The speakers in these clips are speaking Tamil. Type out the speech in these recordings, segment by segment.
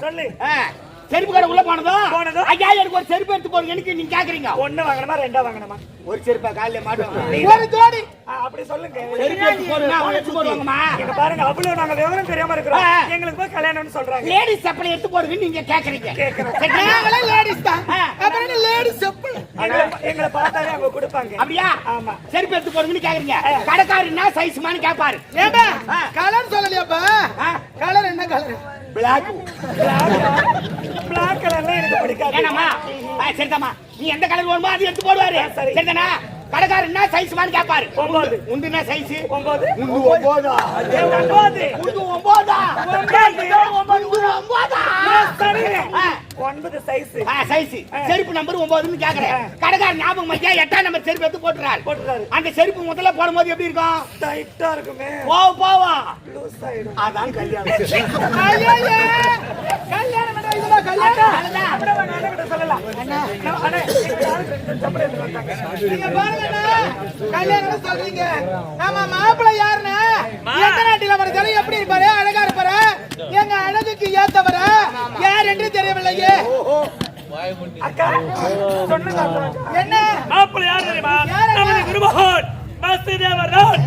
சொல்லு. செருப்பு கடை உள்ள போனதும் போனதும்? ஐயா எனக்கு ஒரு செருப்பு எடுத்து போடுங்க எனக்கு நீங்க கேக்குறீங்க. ஒண்ணு வாங்கணுமா ரெண்டா வாங்கணுமா? ஒரு செருப்பா காலையில மாட்டோம் ஒரு ஜோடி. அப்படி சொல்லுங்க. செருப்பு எடுத்து போடுங்க அவன் எடுத்து போடுவாங்கம்மா. இங்க பாருங்க அவ்வளவு நாங்க விவரம் தெரியாம இருக்கிறோம். எங்களுக்கு போய் கல்யாணம்னு சொல்றாங்க. லேடிஸ் செப்பலை எடுத்து போடுங்க நீங்க கேக்குறீங்க. கேக்குறோம். நாங்களே லேடிஸ் தான். அப்புறம் லேடிஸ் செப்பல்? எங்களை பார்த்தாலே அவங்க கொடுப்பாங்க. அப்படியா? ஆமா. செருப்பு எடுத்து போடுங்கன்னு கேக்குறீங்க. கடைக்காரன்னா சைஸ்மான்னு கேப்பாரு. ஏப்பா. கலர் சொல்லலையாப்பா. கலர் என்ன கலர் பிளாக் பிளாக் கலர்லாம் எனக்கு பிடிக்காது. ஏனாமா சரிதாம்மா. நீ எந்த கலர் வேணுமோ அது எடுத்து போடுவாரு. சரிதானா? கடைக்காரன்னா சைஸ்மான்னு கேப்பாரு. ஒன்பது. உண்டுனா சைஸ் ஒன்பது உண்டு ஒன்பதா ஒன்பது உண்டு ஒன்பதா ஒன்பது. ஒன்பதா. ஒன்பது சைஸ் சைஸ் செருப்பு நம்பர் ஒன்பதுன்னு கேக்குறேன். கடைக்காரன் ஞாபகம் வச்சா எட்டாம் நம்பர் செருப்பு எடுத்து போட்டுறாரு. போட்டுறாரு. அந்த செருப்பு முதல்ல போடும்போது எப்படி இருக்கும்? டைட்டா இருக்குமே. போவ போவா. அதான் கல்யாணம். கல்யாணம் கல்யாணம் சொல்றீங்க ஆமா மாப்பிள்ளை யாருன்னா எந்த நாட்டில வரதாலும் எப்படி இருப்பாரு அழகா இருப்பாரு எங்க அழகுக்கு ஏத்தவர யார் என்று தெரியவில்லையே. என்ன மாப்பிள்ளை யார் தெரியுமா? நமது குருமகன் வாசுதேவர் ராவ்.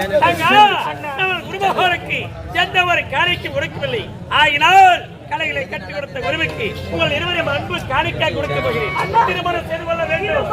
நமது எந்த ஒரு காணிக்கும் கொடுக்கவில்லை. ஆகினால் கலைகளை கற்றுக் கொடுத்த குருவுக்கு உங்கள் இருவரையும் அன்பு காணிக்காய் கொடுக்க போகிறேன். திருமணம் செய்து கொள்ள வேண்டும்.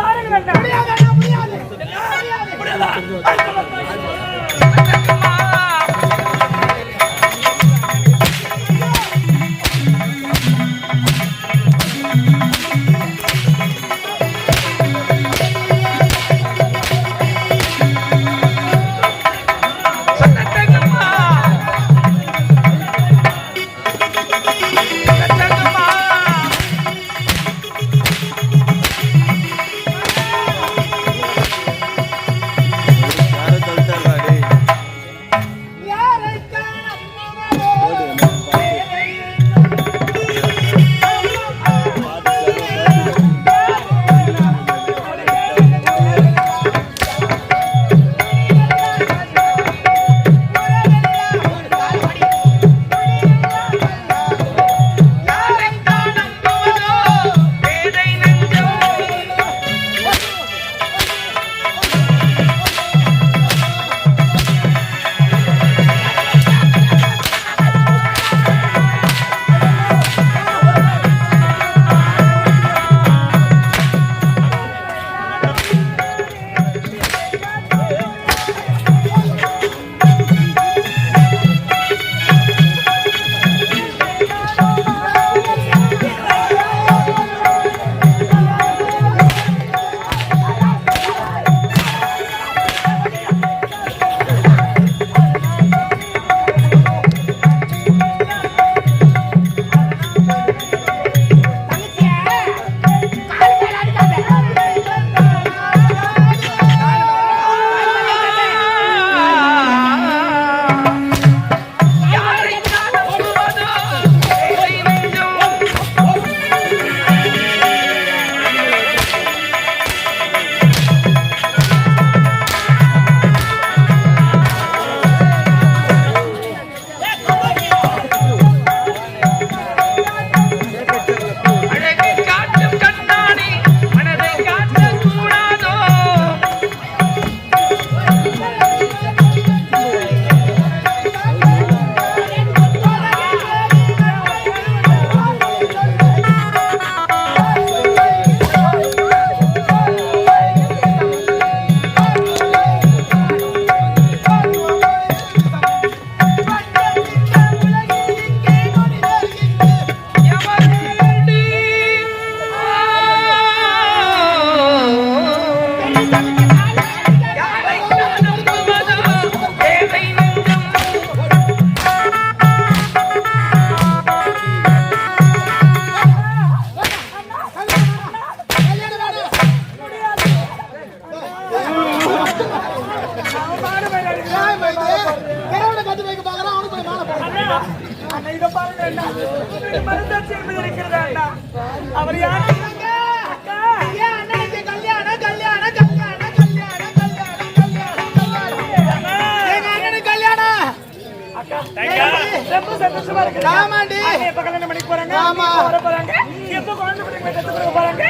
அக்கா. ஐயா. ரொம்ப சந்தோஷமா இருக்குது. ஆமாண்டி. எப்ப கல்யாணம் பண்ணிக்க போறாங்க? ஆமா. வர போறாங்க? எப்ப குழந்தை பெத்து கொடுக்க போறாங்க?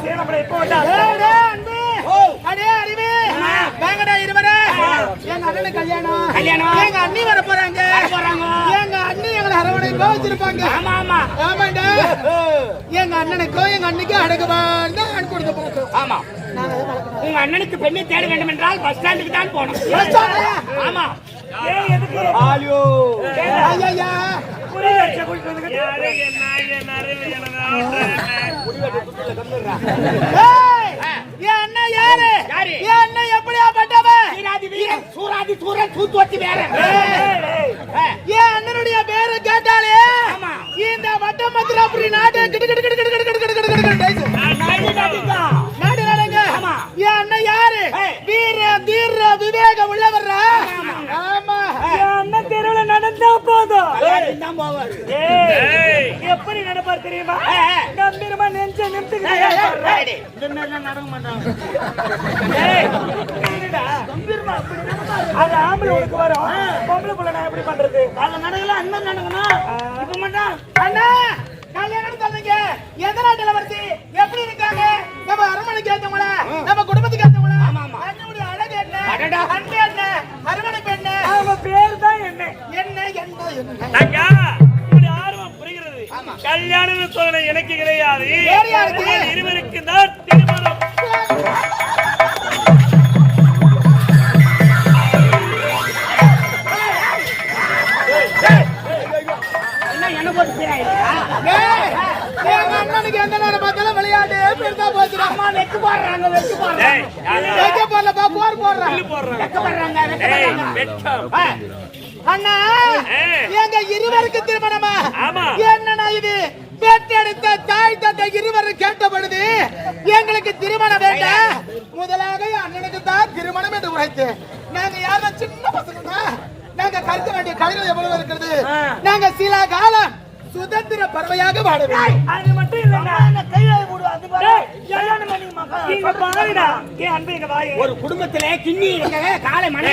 சரி, நம்மள எப்ப வந்தா? அன்பு. அடே, அறிவு. வாங்கடா, இருவரே. எங்க அண்ணனுக்கு கல்யாணம். கல்யாணம். எங்க அண்ணி வர போறாங்க போறாங்க. அரவணைப்பா வச்சிருப்பாங்க ஆமா ஆமா. எங்க அண்ணனுக்கோ எங்க அண்ணிக்கோ அடகுவான் தான் கொடுத்து ஆமா. உங்க அண்ணனுக்கு பெண்ணை தேட வேண்டும் என்றால் பஸ் ஸ்டாண்டுக்கு தான் போனோம் ஆமா. ஏன் எதுக்கு? ஆலியோ. எப்படியா பட்டவன்? சூராதி வீரன். சூராதி வச்சு சூத்துவத்தி வேற ஏய் ஏன் அண்ணனுடைய பேர் இந்த வட்ட மதுரை அப்படி நாடு கிடு கிடு கிடு கிடு கிடு கிடு கிடு கிடு கிடு நாடு நாடுங்க ஆமா. என் அண்ணன் யாரு. வீர தீர விவேகம் உள்ளவர்ரா ஆமா என் அண்ணன் தெருவுல நடந்தா போதும் போவாரு. எப்படி நடப்பார் தெரியுமா. கம்பீரமா நெஞ்ச மாதிரிலாம் நடக்க மாட்டாங்க ஏய், இருடா. அது ஆம்பளை உனக்கு வரும். பொம்பளை புள்ள நான் எப்படி பண்றது? அதுல நடக்கலாம் அந்த நடக்கணும்? இப்ப மட்டும் அண்ணா கல்யாணம் சொல்றீங்க எந்த நாட்டுல வருது எப்படி இருக்காங்க? நம்ம அரண்மனைக்கு ஏத்தவங்கள? நம்ம குடும்பத்துக்கு ஏத்தவங்கள. அண்ணனுடைய அழகு என்ன. அன்பு என்ன? அரவணைப்பு என்ன? அவங்க பேர் தான் என்ன என்ன என்ன? என்ன கல்யாணம் சொல்ல எனக்கு கிடையாது. இருவருக்கு போடலப்பா போர் போடுறாங்க அண்ணா. எங்க இருவருக்கு திருமணமா. என்னண்ணா இது? பெற்றெடுத்த தாய் தந்தை இருவரும் கேட்டபொழுது எங்களுக்கு திருமணம் வேண்டாம் முதலாக அண்ணனுக்கு தான் திருமணம் என்று உரைத்து நாங்க யாரும் சின்ன பசங்க நாங்க கருக்க வேண்டிய கலைகள் எவ்வளவு இருக்கிறது? நாங்க சில காலம் சுதந்திர பறவையாக வாழ வேண்டும். அது மட்டும் இல்லைண்ணா டேய், கல்யாணம் பண்ணி மக்கா- இங்க பாருடா. ஏய், அன்பு, இங்க வாயே. ஒரு குடும்பத்திலே கிண்ணி இருக்க காலை மணி.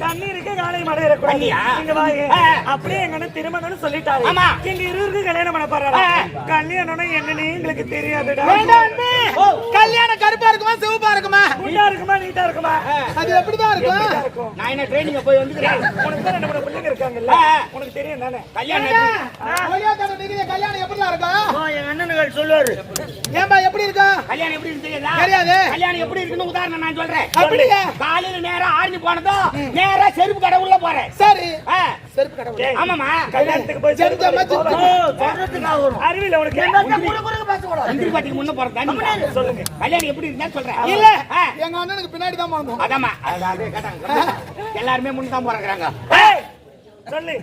தண்ணி காலை? இங்க வாயே. அப்படியே எங்க திருமணம்னு சொல்லிட்டாரு ஆமா. எங்க கல்யாணம் பண்ண போறாரு. கல்யாணம்னா என்னன்னு எங்களுக்கு தெரியாதுடா. கல்யாணம் கருப்பா இருக்குமா குண்டா இருக்குமா நீட்டா இருக்குமா அது எப்படிதான் இருக்கும்? இருக்கும்? நான் என்ன ட்ரைனிங்க போய் வந்துக்கிறேன்? உனக்கு தான் ரெண்டு மூணு பிள்ளைங்க இருக்காங்கல்ல. உனக்கு தெரியும் தானே? கல்யாணம் எப்படி? கொய்யாக்கார டிகிரி கல்யாணம் எப்படிலாம் இருக்கும் ஓ, எங்க அண்ணனுகள் சொல்லுவாரு. ஏன்பா எப்படி இருக்கும் கல்யாணம் எப்படி இருக்கு தெரியாதா? தெரியாது. கல்யாணம் எப்படி இருக்குன்னு உதாரணம் நான் சொல்றேன். அப்படியா? காலையில நேரா ஆரஞ்சு போனதும் நேரா செருப்பு கடை உள்ள போறேன். சரி. ஆ, செருப்பு கடவுள் ஏய், ஆமாமா கல்யாணத்துக்கு போய். சொல்றதுக்காக வரும் அறிவியல் உனக்கு? முந்திரி பாட்டிக்கு முன்ன போறது தண்ணி சொல்லுங்க. கல்யாணம் எப்படி இருந்தா சொல்றேன். இல்ல எங்க அண்ணனுக்கு பின்னாடி தான் போனோம் கேட்டாங்க. எல்லாருமே முன்னு தான் போறாங்க ஏய், சொல்லு.